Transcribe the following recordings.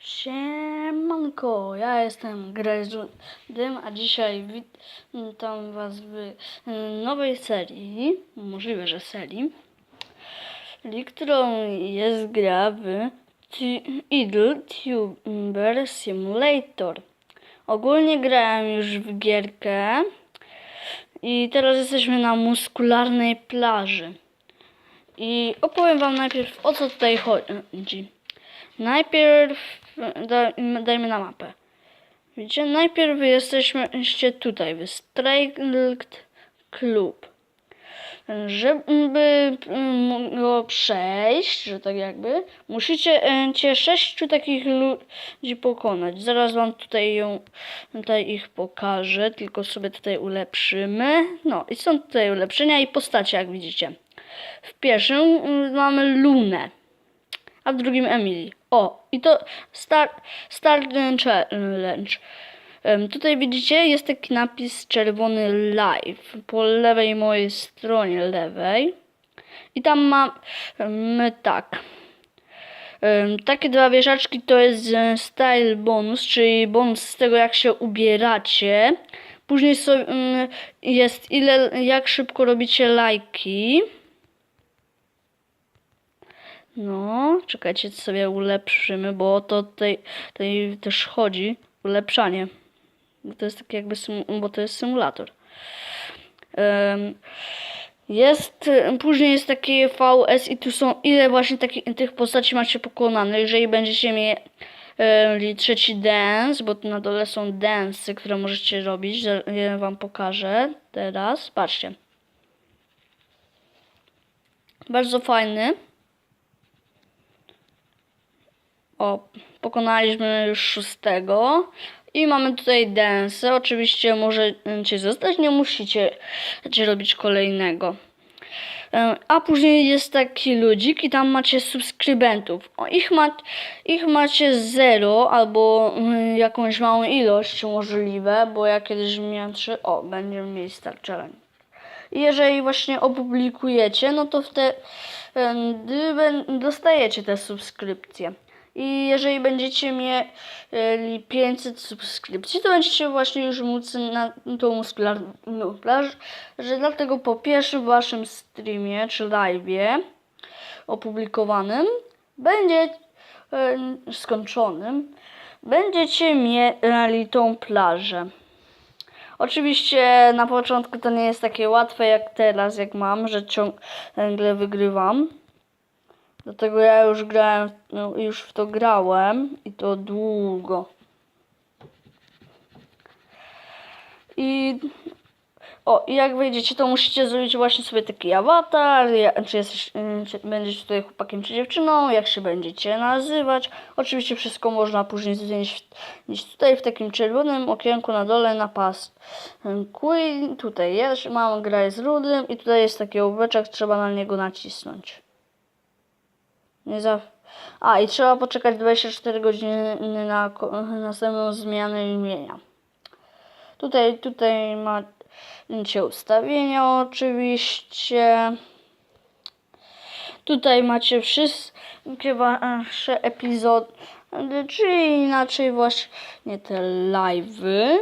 Siemanko, ja jestem Grezudym, a dzisiaj witam was w y, nowej serii, możliwe, że serii, którą jest gra w Idle Tuber Simulator. Ogólnie grałem już w gierkę i teraz jesteśmy na muskularnej plaży. I opowiem wam najpierw o co tutaj chodzi. Najpierw da, dajmy na mapę. Widzicie, najpierw wy jesteście tutaj, w Striked Club. Żeby go przejść, że tak jakby, musicie e, cię sześciu takich ludzi pokonać. Zaraz wam tutaj ją, tutaj ich pokażę, tylko sobie tutaj ulepszymy. No i są tutaj ulepszenia i postacie, jak widzicie. W pierwszym mm, mamy Lunę a w drugim Emily. O, i to Start, start Challenge. Tutaj widzicie, jest taki napis czerwony live po lewej mojej stronie lewej. I tam mamy tak. Takie dwa wieszaczki to jest e, style bonus, czyli bonus z tego jak się ubieracie. Później jest ile, jak szybko robicie lajki. No, czekajcie, sobie ulepszymy, bo o to tutaj, tutaj też chodzi. Ulepszanie. Bo to jest taki jakby, bo to jest symulator. Em, jest, później jest takie VS i tu są ile właśnie takich, tych postaci macie pokonane. Jeżeli będziecie mieli trzeci dance, bo tu na dole są dance, które możecie robić, ja wam pokażę teraz. Patrzcie. Bardzo fajny. O, pokonaliśmy już szóstego. I mamy tutaj dance. Oczywiście możecie zostać, nie musicie znaczy, robić kolejnego. E, A później jest taki ludzik i tam macie subskrybentów. Ich, ma, ich macie zero albo mm, jakąś małą ilość możliwe, bo ja kiedyś miałem trzy. O, będziemy mieli Star Challenge. I jeżeli właśnie opublikujecie, no to wtedy dostajecie te subskrypcje. I jeżeli będziecie mieli 500 subskrypcji, to będziecie właśnie już móc na tą muskularną plaż, że dlatego po pierwszym waszym streamie czy live'ie opublikowanym będzie e, skończonym, będziecie mieli tą plażę. Oczywiście na początku to nie jest takie łatwe jak teraz, jak mam, że ciągle wygrywam. Dlatego ja już grałem, no, już w to grałem i to długo. I o, i jak wejdziecie, to musicie zrobić właśnie sobie taki awatar, ja- czy, jesteś, y, czy będziecie tutaj chłopakiem czy dziewczyną, jak się będziecie nazywać. Oczywiście wszystko można później w- tutaj w takim czerwonym okienku na dole na pasku. I tutaj jest, mam grę z rudym i tutaj jest taki ołóweczek, trzeba na niego nacisnąć. Nie za... A, i trzeba poczekać 24 godziny na następną zmianę imienia. Tutaj, tutaj macie ustawienia oczywiście. Tutaj macie wszystkie wasze epizody, czyli inaczej właśnie te live'y.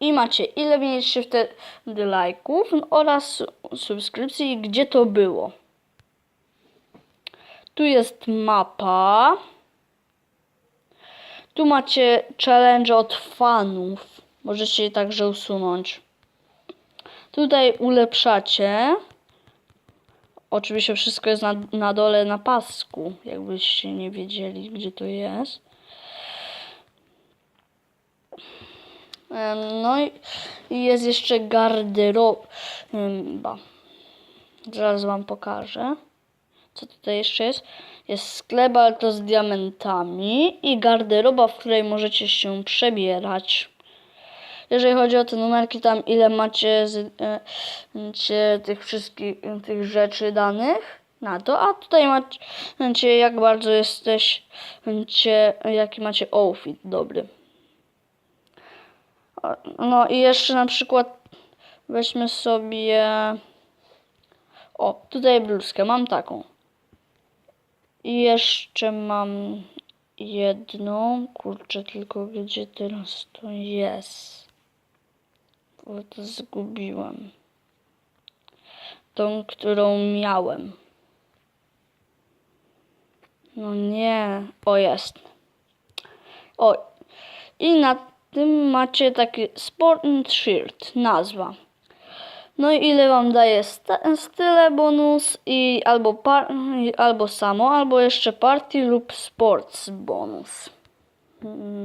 I macie ile mieliście wtedy lajków oraz subskrypcji i gdzie to było. Tu jest mapa. Tu macie challenge od fanów. Możecie je także usunąć. Tutaj ulepszacie. Oczywiście wszystko jest na, na dole na pasku, jakbyście nie wiedzieli, gdzie to jest. No i jest jeszcze garderoba. Zaraz wam pokażę. Co tutaj jeszcze jest? Jest sklep, ale to z diamentami i garderoba, w której możecie się przebierać. Jeżeli chodzi o te numerki, tam ile macie, z, e, macie tych wszystkich tych rzeczy danych na to, a tutaj macie jak bardzo jesteście, jaki macie outfit dobry. No i jeszcze na przykład weźmy sobie o, tutaj bluzkę, mam taką. I jeszcze mam jedną. Kurczę, tylko gdzie teraz to jest? Bo to zgubiłem. Tą, którą miałem. No nie. O, jest. O. I na tym macie taki Sport Shirt, nazwa. No i ile wam daje style bonus i albo, albo samo, albo jeszcze party lub sports bonus.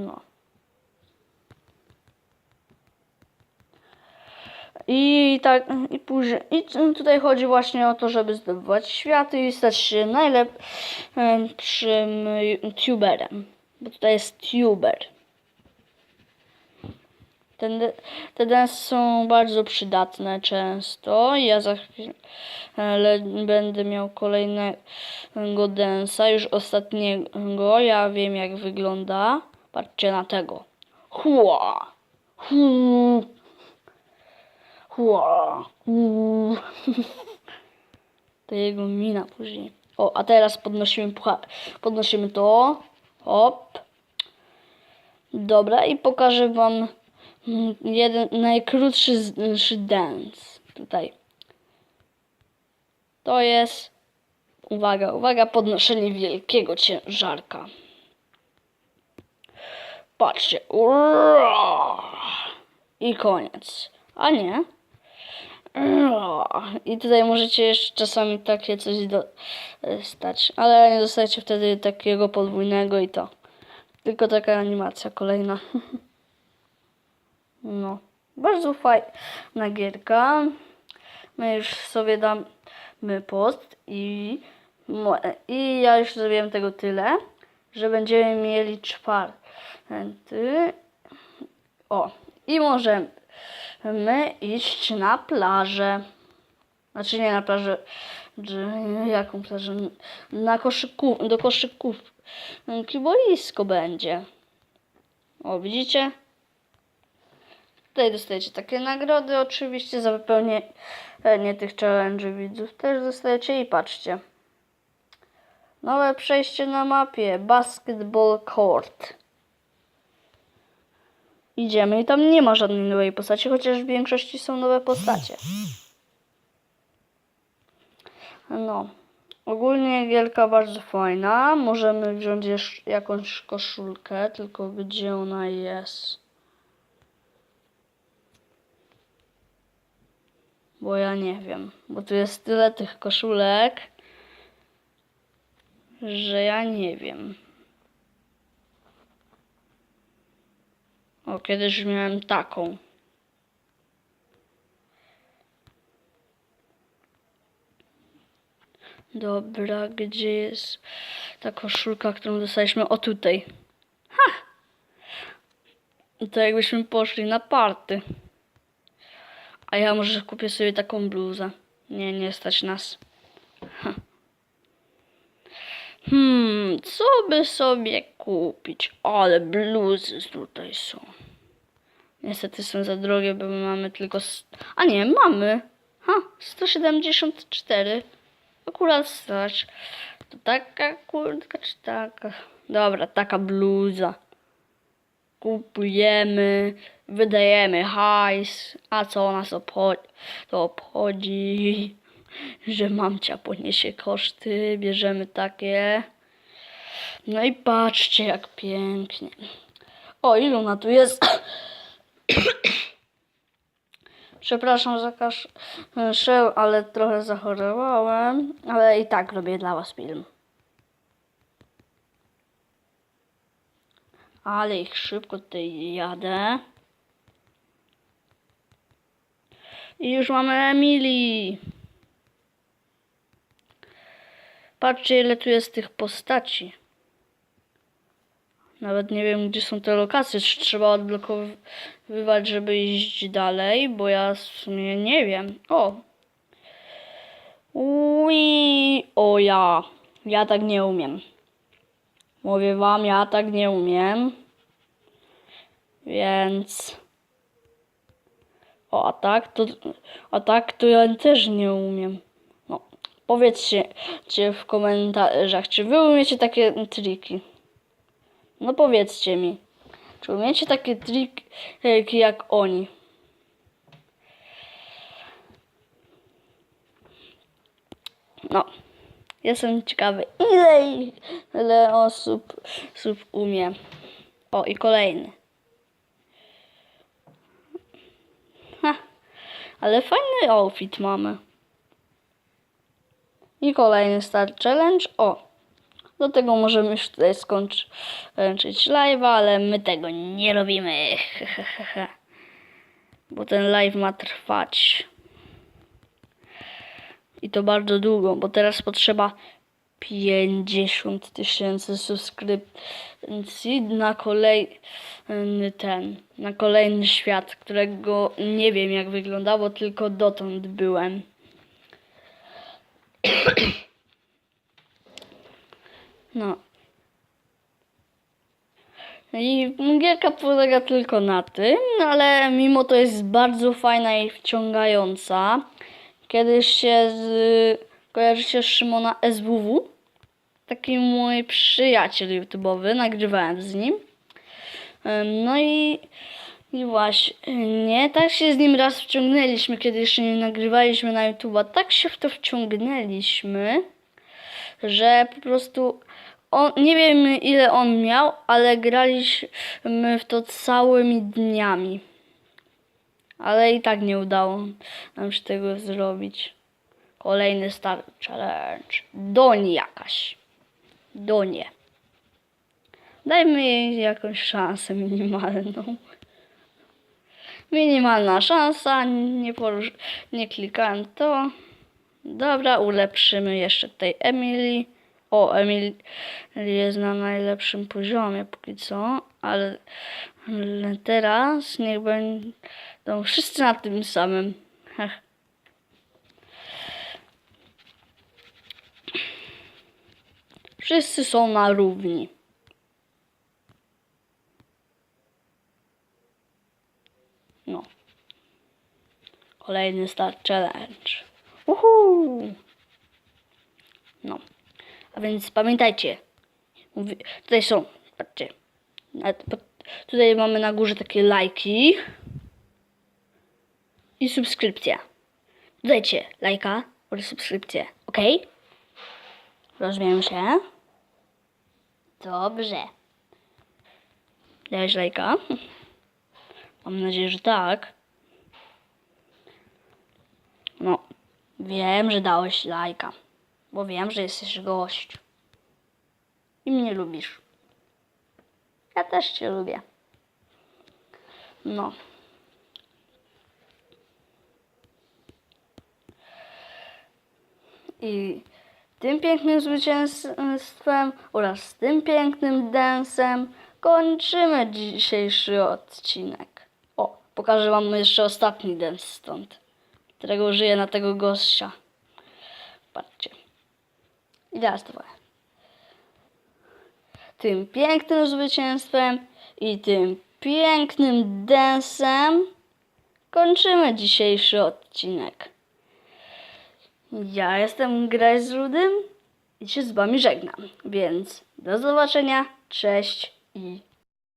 No. I tak, i później, i tutaj chodzi właśnie o to, żeby zdobywać światy i stać się najlepszym tuberem. Bo tutaj jest tuber. Te dance są bardzo przydatne często. Ja za chwilę będę miał kolejnego densa, już ostatniego. Ja wiem jak wygląda. Patrzcie na tego. Hua! Hu! Hua! Hu! To jego mina później. O, a teraz podnosimy. Podnosimy to. Hop. Dobra, i pokażę wam jeden najkrótszy dance. Tutaj. To jest. Uwaga, uwaga, podnoszenie wielkiego ciężarka. Patrzcie. I koniec. A nie. I tutaj możecie jeszcze czasami takie coś dostać. Ale nie dostajecie wtedy takiego podwójnego i to. Tylko taka animacja kolejna. No. Bardzo fajna gierka. My już sobie damy post i, i ja już zrobiłem tego tyle, że będziemy mieli czwarty. O, i możemy iść na plażę. Znaczy nie na plażę, jaką plażę? Na koszyków, do koszyków. Boisko będzie. O, widzicie? Tutaj dostajecie takie nagrody, oczywiście za wypełnienie tych challenge widzów też dostajecie i patrzcie. Nowe przejście na mapie, Basketball Court. Idziemy i tam nie ma żadnej nowej postaci, chociaż w większości są nowe postacie. No. Ogólnie gierka bardzo fajna. Możemy wziąć jakąś koszulkę, tylko gdzie ona jest? Bo ja nie wiem. Bo tu jest tyle tych koszulek, że ja nie wiem. O, kiedyś już miałem taką. Dobra, gdzie jest ta koszulka, którą dostaliśmy? O tutaj. Ha! To jakbyśmy poszli na party. A ja może kupię sobie taką bluzę. Nie, nie stać nas. Ha. Hmm, co by sobie kupić? Ale bluzy tutaj są. Niestety są za drogie, bo my mamy tylko... A nie, mamy. Ha, 174. Akurat stać. To taka kurtka czy taka? Dobra, taka bluza. Kupujemy, wydajemy hajs. A co nas obchodzi? To obchodzi, że mamcia poniesie koszty. Bierzemy takie. No i patrzcie jak pięknie. O, ilu na tu jest? Przepraszam za kaszę, ale trochę zachorowałem, ale i tak robię dla Was film. Ale ich szybko tutaj jadę. I już mamy Emilii. Patrzcie ile tu jest tych postaci. Nawet nie wiem, gdzie są te lokacje. Trzeba odblokowywać, żeby iść dalej, bo ja w sumie nie wiem. O! Ui, o ja. Ja tak nie umiem. Mówię wam, ja tak nie umiem. Więc... O, a tak to... A tak to ja też nie umiem. No, powiedzcie cię w komentarzach, czy wy umiecie takie triki. No powiedzcie mi, czy umiecie takie triki jak oni? No, jestem ciekawy, ile, ile osób, osób umie. O, i kolejny. Ha, ale fajny outfit mamy. I kolejny Star Challenge. O, do tego możemy już tutaj skończyć live'a, ale my tego nie robimy. Bo ten live ma trwać. I to bardzo długo, bo teraz potrzeba 50 tysięcy subskrypcji na kolejny ten, na kolejny świat, którego nie wiem jak wygląda, bo tylko dotąd byłem. No. I gierka polega tylko na tym, ale mimo to jest bardzo fajna i wciągająca. Kiedyś się z... kojarzycie Szymona SWW? Taki mój przyjaciel YouTube'owy, nagrywałem z nim. No i, i właśnie, tak się z nim raz wciągnęliśmy, kiedy jeszcze nie nagrywaliśmy na YouTube'a. Tak się w to wciągnęliśmy, że po prostu on, nie wiem ile on miał, ale graliśmy w to całymi dniami. Ale i tak nie udało nam się tego zrobić. Kolejny Star Challenge. Doni jakaś. Donie. Dajmy jej jakąś szansę minimalną. Minimalna szansa. Nie, porusz... nie klikałem to. Dobra, ulepszymy jeszcze tej Emily. O, Emily jest na najlepszym poziomie póki co, ale, teraz niech będą wszyscy na tym samym. Heh. Wszyscy są na równi. No. Kolejny Star Challenge. Uhu! No. A więc pamiętajcie. Mówi, tutaj są, patrzcie. Pod- Tutaj mamy na górze takie lajki. I subskrypcja. Dodajcie lajka oraz subskrypcję, ok? Rozumiem się? Dobrze. Dałeś lajka? Mam nadzieję, że tak. No, wiem, że dałeś lajka. Bo wiem, że jesteś gość. I mnie lubisz. Ja też cię lubię. No. I tym pięknym zwycięstwem oraz tym pięknym dansem kończymy dzisiejszy odcinek. O, pokażę wam jeszcze ostatni dance stąd, którego użyję na tego gościa. Patrzcie. I teraz to. Tym pięknym zwycięstwem i tym pięknym dansem kończymy dzisiejszy odcinek. Ja jestem Graj z Rudym i się z wami żegnam. Więc do zobaczenia, cześć i